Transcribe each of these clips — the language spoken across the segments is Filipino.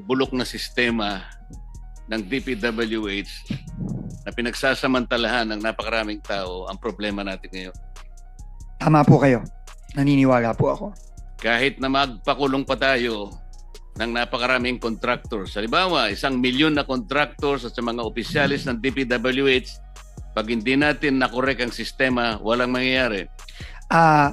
bulok na sistema ng DPWH na pinagsasamantalahan ng napakaraming tao ang problema natin ngayon. Tama po kayo. Naniniwala po ako. Kahit na magpakulong pa tayo ng napakaraming contractors. Halimbawa, isang milyon na contractors at sa mga opisyalis ng DPWH, pag hindi natin nakorek ang sistema, walang mangyayari. Ah,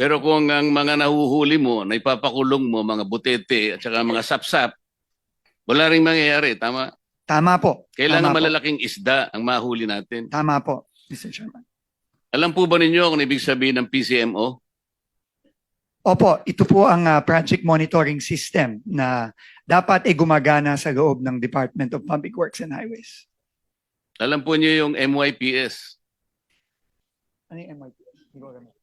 Pero kung ang mga nahuhuli mo, na ipapakulong mo, mga butete at saka mga sapsap, wala rin mangyayari. Tama? Tama po. Kailangan Tama po. malalaking isda ang mahuli natin. Tama po, Mr. Chairman. Alam po ba ninyo kung ibig sabihin ng PCMO? Opo, ito po ang ah, project monitoring system na dapat ay gumagana sa loob ng Department of Public Works and Highways. Alam po niyo yung MYPS. Ano yung MIPS? Hindi ko alam.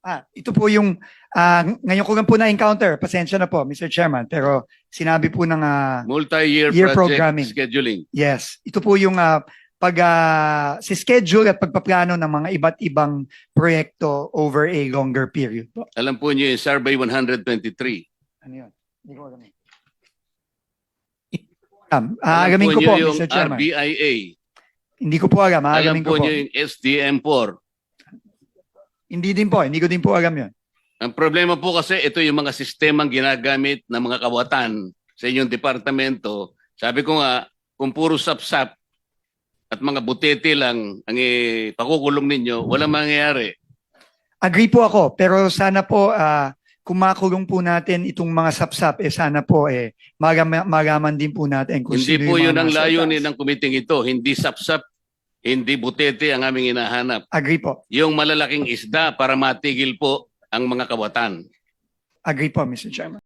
Ah, ito po yung ah, ngayon ko lang po na-encounter. Pasensya na po, Mr. Chairman. Pero sinabi po ng ah, Multi-year Year project programming. scheduling. Yes, ito po yung ah, pag ah, si schedule at pagpaplano ng mga iba't ibang proyekto over a longer period po. Alam po niyo yung Survey 123. Ano yun? Hindi ko alam. Aalamin Alam ko po, niyo yung Mr. Chairman. RBIA. Hindi ko po alam. Alam Aalamin po ko po. niyo yung SDM4. Hindi din po. Hindi ko din po alam yun. Ang problema po kasi ito yung mga sistemang ginagamit ng mga kawatan sa inyong departamento. Sabi ko nga, kung puro sapsap at mga butete lang ang ipakukulong ninyo, walang mangyayari. Agree po ako. Pero sana po, ah, kung makulong po natin itong mga sapsap, eh sana po eh, magam- magaman din po natin kung Hindi sino po yung yun mga ang nasa layunin ng kumiting ito. Hindi sapsap, hindi butete ang aming hinahanap. Agree po. Yung malalaking isda para matigil po ang mga kawatan. Agree po, Mr. Chairman.